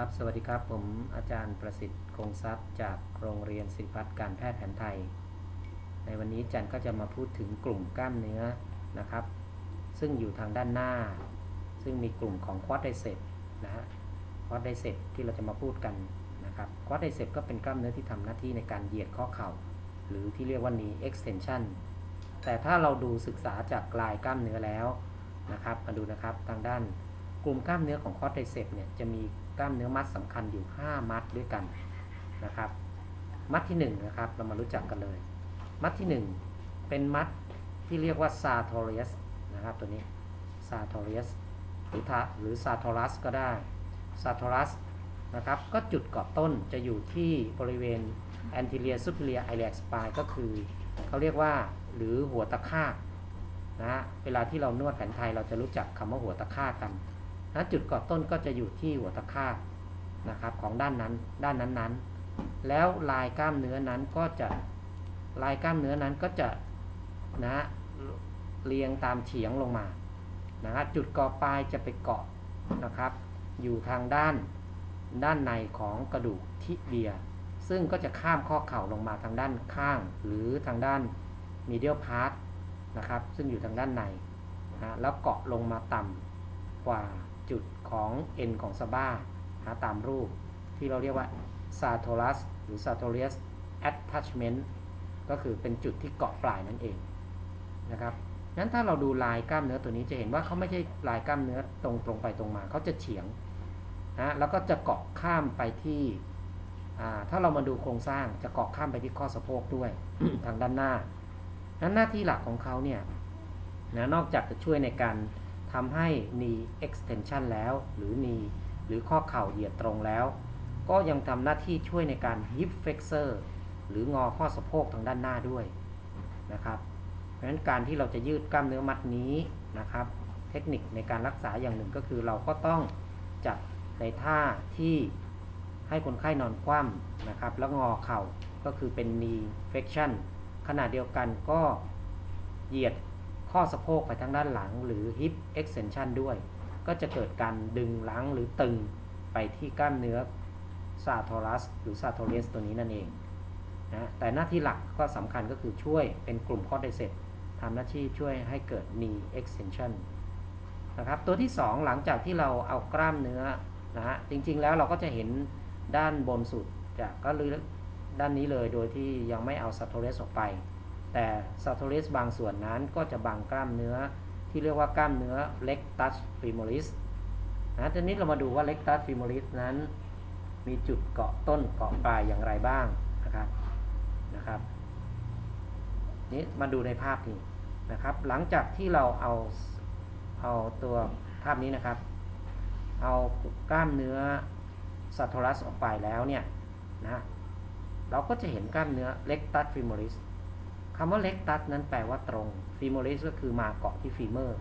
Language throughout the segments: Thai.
ครับสวัสดีครับผมอาจารย์ประสิทธิ์คงทรัพย์จากโรงเรียนศิริพัฒน์การแพทย์แผนไทย ในวันนี้อาจารย์ก็จะมาพูดถึงกลุ่มกล้ามเนื้อนะครับ ซึ่งอยู่ทางด้านหน้า ซึ่งมีกลุ่มของควอดไดเซปนะฮะควอดไดเซปที่เราจะมาพูดกันนะครับควอดไดเซปก็เป็นกล้ามเนื้อที่ทำหน้าที่ในการเหยียดข้อเข่า หรือที่เรียกว่า knee extension แต่ถ้าเราดูศึกษาจากลายกล้ามเนื้อแล้วนะครับ มาดูนะครับทางด้านกลุ่มกล้ามเนื้อของคอร์ไตเซปเนี่ยจะมี กล้ามเนื้อมัดสำคัญอยู่ 5 มัดด้วยกันนะครับ มัดที่1นะครับเรามารู้จักกันเลย มัดที่ 1 เป็นมัดที่เรียกว่า sartorius นะครับตัวนี้ sartorius หรือทาหรือ sartorus ก็ได้ sartorus นะครับก็จุดเกาะต้นจะอยู่ที่บริเวณ anterior superior iliac spine ก็คือเขาเรียกว่าหรือหัวตะคานะเวลาที่เรานวดแผนไทยเราจะรู้จักคำว่าหัวตะคากัน นะจุดเกาะต้นก็จะอยู่ที่หัวตะคากนะครับของด้านนั้นด้านนั้นๆ แล้วลายกล้ามเนื้อนั้นก็จะลายกล้ามเนื้อนั้นก็จะนะเรียงตามเฉียงลงมานะฮะจุดเกาะปลายจะไปเกาะนะครับ อยู่ทางด้านด้านในของกระดูกทิเบีย ซึ่งก็จะข้ามข้อเข่าลงมาทางด้านข้าง หรือทางด้าน medial part นะครับ ซึ่งอยู่ทางด้านในนะแล้วเกาะลงมาต่ำกว่า จุดของเอ็นของสบ้านะตามรูป ที่เราเรียกว่า sartorius หรือ sartorius attachment ก็คือเป็นจุดที่เกาะปลายนั่นเองนะครับนั้นถ้าเราดูลายกล้ามเนื้อตัวนี้จะเห็นว่าเขาไม่ใช่ลายกล้ามเนื้อตรงตรงไปตรงมาเขาจะเฉียงนะแล้วก็จะเกาะข้ามไปที่ถ้าเรามาดูโครงสร้างจะเกาะข้ามไปที่ข้อสะโพกด้วยทางด้านหน้านั้นหน้าที่หลักของเขาเนี่ยนะนอกจากจะช่วยในการ ทำให้ knee extension แล้ว หรือ knee หรือข้อเข่าเหยียดตรงแล้ว ก็ยังทำหน้าที่ช่วยในการ hip flexor หรืองอข้อสะโพกทางด้านหน้าด้วยนะครับเพราะฉะนั้นการที่เราจะยืดกล้ามเนื้อมัดนี้นะครับ เทคนิคในการรักษาอย่างหนึ่งก็คือเราก็ต้องจัดในท่าที่ให้คนไข้นอนคว่ำนะครับ แล้วงอเข่าก็คือเป็น knee flexion ขณะเดียวกันก็เหยียด ข้อสะโพกไปทางด้านหลังหรือ hip extension ด้วย ก็จะเกิดการดึงหลังหรือตึงไปที่กล้ามเนื้อ sartorius หรือ sartorius ตัวนี้นั่นเองนะแต่หน้าที่หลักก็สำคัญก็คือช่วยเป็นกลุ่ม quadriceps ทำหน้าที่ช่วยให้เกิด knee extension นะครับตัวที่ 2 หลังจากที่เราเอากล้ามเนื้อนะฮะจริงๆแล้วเราก็จะเห็นด้านบนสุดจะก็เลยด้านนี้เลยโดยที่ยังไม่เอาซัตโทเรสออกไป แต่ซัตโทเรสบางส่วนนั้นก็จะบังกล้ามเนื้อที่เรียกว่ากล้ามเนื้อเล็กตัสฟิโมลิสนะทีนี้เรามาดูว่าเล็กตัสฟิโมลิสนั้น มีจุดเกาะต้นเกาะปลายอย่างไรบ้างนะครับนะครับนี้มาดูในภาพนี้นะครับ หลังจากที่เราเอาเอาตัวภาพนี้นะครับ เอากล้ามเนื้อซัตโทรัสออกไปแล้วเนี่ยนะเราก็จะเห็นกล้ามเนื้อเล็กตัสฟิโมริส คำว่าเล็กตัสนั้นแปลว่าตรงฟิโมริสก็คือมาเกาะที่ฟีเมอร์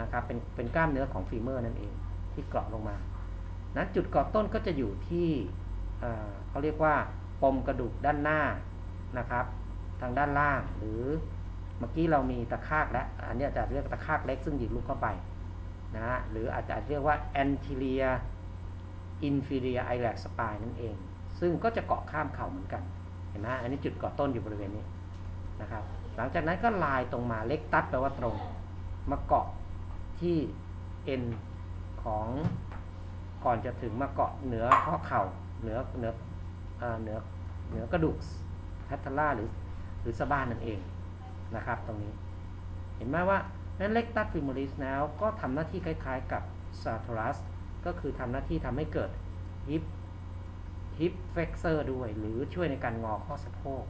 นะครับเป็นเป็นกล้ามเนื้อของฟีเมอร์นั่นเองที่เกาะลงมานั้นจุดเกาะต้นก็จะอยู่ที่เขาเรียกว่าปมกระดูกด้านหน้านะครับ ทางด้านล่างหรือเมื่อกี้เรามีตะคากและอันนี้จะเรียกตะคากเล็กซึ่งหยิบลูกเข้าไปนะฮะหรืออาจจะเรียกว่า anterior inferior iliac spine นั่นเอง ซึ่งก็จะเกาะข้ามเข่าเหมือนกัน เห็นไหมอันนี้จุดเกาะต้นอยู่บริเวณนี้ นะครับ หลังจากนั้นก็ลายตรงมาเล็กตัดแปลว่าตรง มาเกาะที่เอ็นของก่อนจะถึงมาเกาะเหนือข้อเข่าเหนือเหนือเหนือเหนือกระดูกแพทล่าหรือหรือสะบ้านนั่นเองนะครับตรงนี้ เห็นไหมว่านั้นเล็กตัดฟิมอริสแล้วก็ทำหน้าที่คล้ายๆกับซาทรัสก็คือทำหน้าที่ทำให้เกิดฮิปฮิปเฟกเซอร์ด้วย หรือช่วยในการงอข้อสะโพก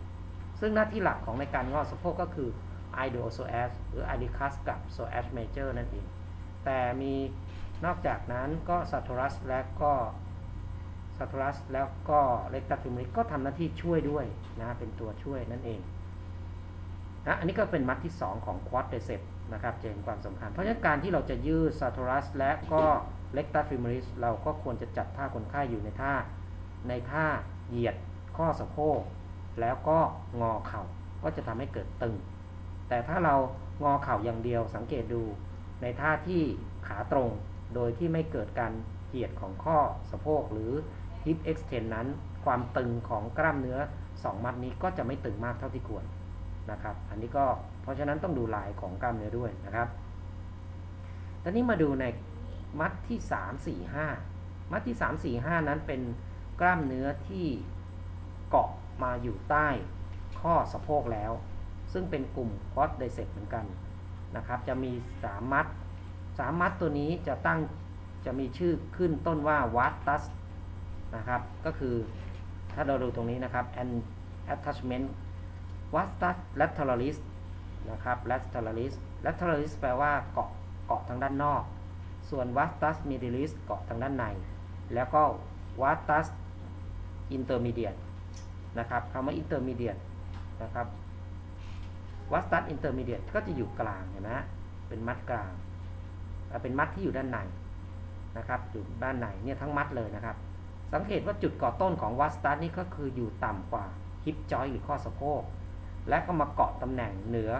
ซึ่งหน้าที่หลักของในการงอสะโพกก็คือ i d o s o a s หรือ i d c u s กับ s o a s major นั่นเอง แต่มีนอกจากนั้นก็ sartorius และก็ sartorius แล้วก็ rectus femoris ก็ทำหน้าที่ช่วยด้วยนะเป็นตัวช่วยนั่นเองนะอันนี้ก็เป็นมัดที่ 2 ของ quadriceps นะครับจะเห็นความสำคัญ เพราะฉะนั้นการที่เราจะยืด sartorius และก็ rectus femoris เราก็ควรจะจัดท่าคนไข้อยู่ในท่าในท่าเหยียดข้อสะโพก แล้วก็งอเข่าก็จะทำให้เกิดตึง แต่ถ้าเรางอเข่าอย่างเดียวสังเกตดู ในท่าที่ขาตรง โดยที่ไม่เกิดการเหยียดของข้อสะโพกหรือ hip extend นั้น ความตึงของกล้ามเนื้อ 2 มัดนี้ก็จะไม่ตึงมากเท่าที่ควรนะครับ อันนี้ก็เพราะฉะนั้นต้องดูลายของกล้ามเนื้อด้วยนะครับตอนนี้มาดูในมัดที่ 3 4 5 มัดที่ 3 4 5 นั้นเป็นกล้ามเนื้อที่เกาะ มาอยู่ใต้ข้อสะโพกแล้ว ซึ่งเป็นกลุ่มคอดไดเซปเหมือนกันนะครับ จะมี3มัด3มัดตัวนี้จะตั้งจะมีชื่อขึ้นต้นว่าวัตตัสนะครับ ก็คือถ้าเราดูตรงนี้นะครับ and attachment วัตตัส lateralis นะครับ lateralis lateralis แปลว่าเกาะเกาะทางด้านนอก ส่วนวัตตัส medialis เกาะทางด้านใน แล้วก็วัตตัส intermediate นะครับคำว่า intermediate นะครับ วัสตัส intermediate ก็จะอยู่กลางเห็นไหมเป็นมัดกลาง เป็นมัดที่อยู่ด้านในนะครับอยู่ด้านในเนี่ยทั้งมัดเลยนะครับ สังเกตว่าจุดก่อต้นของวัสตัสนี่ก็คืออยู่ต่ำกว่าฮิปจอยหรือข้อสะโพกและก็มาเกาะตำแหน่งเหนือ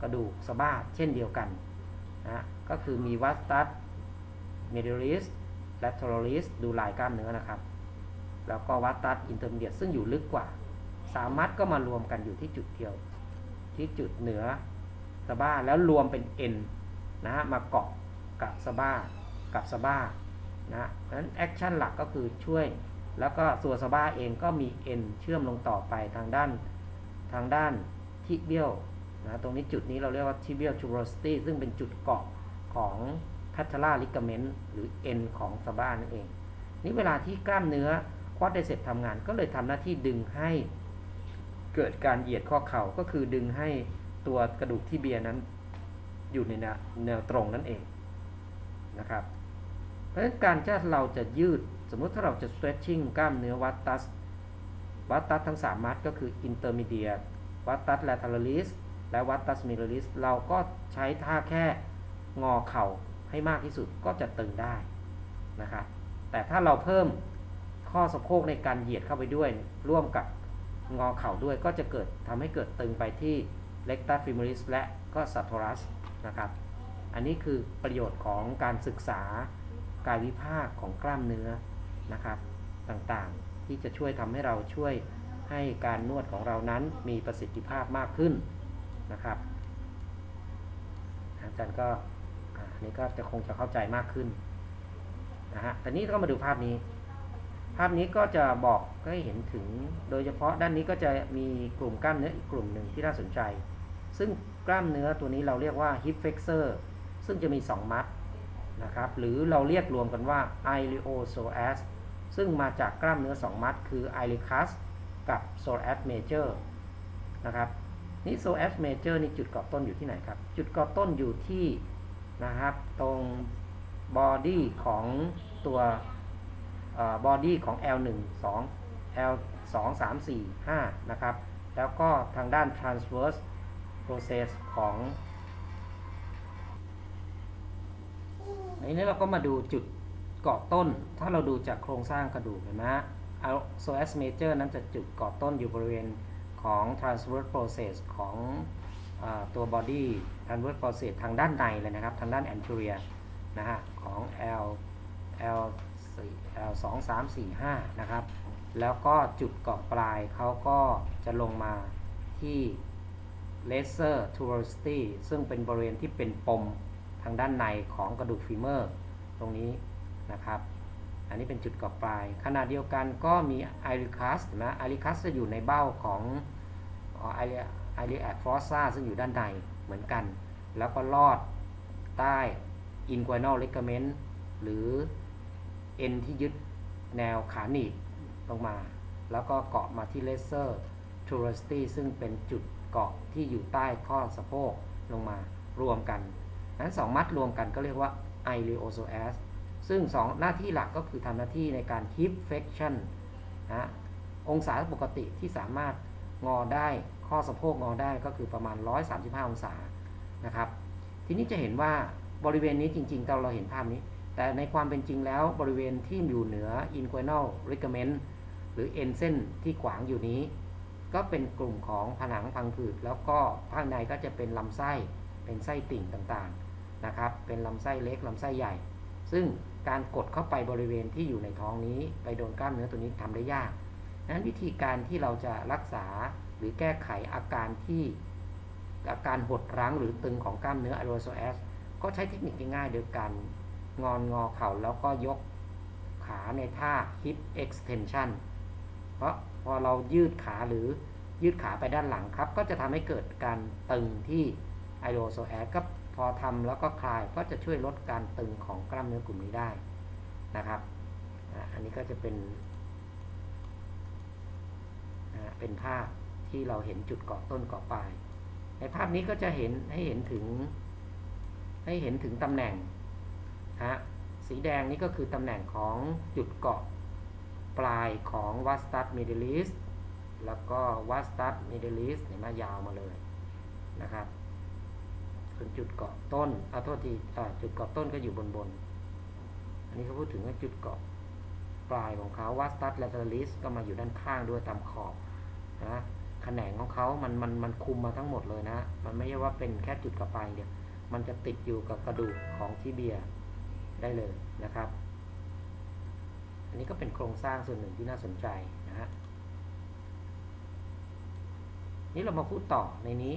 กระดูกสะบ้าเช่นเดียวกันนะก็คือมีวัสตัส medialis lateralis ดูลายกล้ามเนื้อนะครับ แล้วก็วัสตัส intermediate ซึ่งอยู่ลึกกว่า สามมัดก็มารวมกันอยู่ที่จุดเดียว ที่จุดเหนือสะบ้าแล้วรวมเป็น N นะฮะมาเกาะกับสะบ้ากับสะบ้านะเพราะฉะนั้นแอคชั่นหลักก็คือช่วย แล้วก็ตัวสะบ้าเองก็มี N เชื่อมลงต่อไปทางด้านทางด้านทิเบียลนะตรงนี้จุดนี้เราเรียกว่าทิเบียลทูโรสตี้ซึ่งเป็นจุดเกาะของแพัทลาลิกเมนต์หรือ N ของสะบ้านั่นเอง นี่เวลาที่กล้ามเนื้อ ควอดไดเซปทำงานก็เลยทำหน้าที่ดึงให้เกิดการเหยียดข้อเข่าก็คือดึงให้ตัวกระดูกที่เบียนั้นอยู่ในแนวตรงนั่นเองนะครับ เพราะฉะนั้นการที่เราจะยืดสมมุติถ้าเราจะ stretching กล้ามเนื้อวัตตัสวัตตัสทั้ง 3 มัดก็คือ intermediate วัตตัส lateralis และวัตตัส medialis เราก็ใช้ท่าแค่งอเข่าให้มากที่สุดก็จะตึงได้นะครับแต่ถ้าเราเพิ่ม ข้อสะโพกในการเหยียดเข้าไปด้วย ร่วมกับงอเข่าด้วยก็จะเกิดทำให้เกิดตึงไปที่ rectus femoris และก็ sartorius นะครับ อันนี้คือประโยชน์ของการศึกษากายวิภาคของกล้ามเนื้อนะครับ ต่างๆ ที่จะช่วยทำให้เราช่วยให้การนวดของเรานั้นมีประสิทธิภาพมากขึ้นนะครับอาจารย์ก็อันนี้ก็จะคงจะเข้าใจมากขึ้นนะฮะแต่นี้ก็มาดูภาพนี้ ภาพนี้ก็จะบอกให้เห็นถึง โดยเฉพาะด้านนี้ก็จะมีกลุ่มกล้ามเนื้ออีกกลุ่มหนึ่งที่น่าสนใจ ซึ่งกล้ามเนื้อตัวนี้เราเรียกว่า hip flexor ซึ่งจะมี 2 มัดนะครับ หรือเราเรียกรวมกันว่า iliopsoas ซึ่งมาจากกล้ามเนื้อ 2 มัด คือ iliacus กับ psoas major นะครับ นี่ psoas major นี่จุดเกาะต้นอยู่ที่ไหนครับ จุดเกาะต้นอยู่ที่นะครับ ตรง body ของตัว บอดี้ของ L1 2 L2 3 4 5 นะครับ แล้วก็ทางด้าน transverse process ของในนี้เราก็มาดูจุดเกาะต้น ถ้าเราดูจากโครงสร้างกระดูกเห็นไหมฮะ psoas major นั้นจะจุดเกาะต้นอยู่บริเวณของ transverse process ของอตัว body transverse process ทางด้านในเลยนะครับ ทางด้าน anterior นะฮะ ของ L L 4 L 2 3 4 5 นะครับ แล้วก็จุดเกาะปลายเขาก็จะลงมาที่ Lesser tuberosity ซึ่งเป็นบริเวณที่เป็นปมทางด้านในของกระดูกฟีเมอร์ ตรงนี้นะครับ อันนี้เป็นจุดเกาะปลาย ขณะเดียวกันก็มี i r i c u s เห็นไหม i r i c u s จะอยู่ในเบ้าของ i r i a c fossa ซึ่งอยู่ด้านในเหมือนกัน แล้วก็ลอดใต้ inguinal ligament หรือ เอ็นที่ยึดแนวขาหนีบลงมา แล้วก็เกาะมาที่เลเซอร์ทูรสตี้ซึ่งเป็นจุดเกาะที่อยู่ใต้ข้อสะโพกลงมารวมกันนั้น2มัดรวมกันก็เรียกว่า i l e o s o a s ซึ่ง 2 หน้าที่หลักก็คือทำหน้าที่ในการ hip flexion นะองศาปกติที่สามารถงอได้ข้อสะโพกงอได้ก็คือประมาณ 135 องศานะครับ ทีนี้จะเห็นว่าบริเวณนี้จริงๆเราเราเห็นภาพนี้ แต่ในความเป็นจริงแล้วบริเวณที่อยู่เหนือ inguinal ligament หรือเอ็นเส้นที่ขวางอยู่นี้ ก็เป็นกลุ่มของผนังพังผืดแล้วก็ข้างในก็จะเป็นลำไส้เป็นไส้ติ่งต่างๆนะครับ เป็นลำไส้เล็กลำไส้ใหญ่ ซึ่งการกดเข้าไปบริเวณที่อยู่ในท้องนี้ ไปโดนกล้ามเนื้อตัวนี้ทำได้ยากนั้นวิธีการที่เราจะรักษาหรือแก้ไขอาการที่อาการหดรั้งหรือตึงของกล้ามเนื้อ a r o s o a s ก็ใช้เทคนิคง่ายๆโดยการ งอนงอเข่าแล้วก็ยกขาในท่า hip extension เพราะพอเรายืดขาหรือยืดขาไปด้านหลังครับ ก็จะทำให้เกิดการตึงที่ i o s o a s ก็พอทำแล้วก็คลายก็จะช่วยลดการตึงของกล้ามเนื้อกลุ่มนี้ได้นะครับ อันนี้ก็จะเป็น เป็นภาพที่เราเห็นจุดเกาะต้นเกาะปลาย ในภาพนี้ก็จะเห็นให้เห็นถึงให้เห็นถึงตำแหน่ง ฮะสีแดงนี่ก็คือตำแหน่งของจุดเกาะปลายของวัสตัสมิดลิสแล้วก็วัสตัสมิดลิสเห็นไหมยาวมาเลยนะครับส่วนจุดเกาะต้นเอาโทษทีจุดเกาะต้นก็อยู่บนบน อันนี้เขาพูดถึงว่าจุดเกาะปลายของเขาวัสตัสแลต a ลิสก็มาอยู่ด้านข้างด้วยตามขอบนะแขนงของเขามันมันมันคุมมาทั้งหมดเลยนะ มันไม่ใช่ว่าเป็นแค่จุดเกาะปลายเดียว มันจะติดอยู่กับกระดูกของทิเบีย ได้เลยนะครับ อันนี้ก็เป็นโครงสร้างส่วนหนึ่งที่น่าสนใจนะฮะนี่เรามาพูดต่อในนี้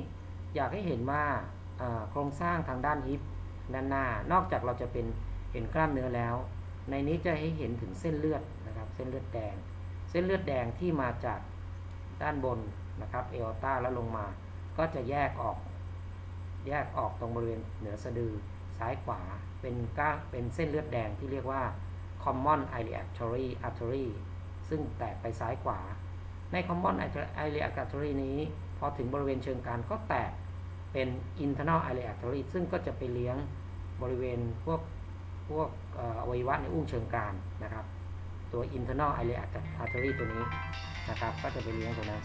อยากให้เห็นว่าอ่าโครงสร้างทางด้านฮิปด้านหน้านอกจากเราจะเป็นเห็นกล้ามเนื้อแล้ว ในนี้จะให้เห็นถึงเส้นเลือดนะครับ เส้นเลือดแดง เส้นเลือดแดงที่มาจากด้านบนนะครับเอลต้าแล้วลงมา ก็จะแยกออก แยกออกตรงบริเวณเหนือสะดือ ซ้ายขวาเป็นก้าเป็นเส้นเลือดแดงที่เรียกว่า common iliac artery artery ซึ่งแตกไปซ้ายขวา ใน common iliac artery นี้พอถึงบริเวณเชิงกรานก็แตกเป็น internal iliac artery ซึ่งก็จะไปเลี้ยงบริเวณพวกพวกเอ่ออวัยวะในอุ้งเชิงกรานนะครับ ตัว internal iliac artery ตัวนี้นะครับ ก็จะไปเลี้ยงตรงนั้น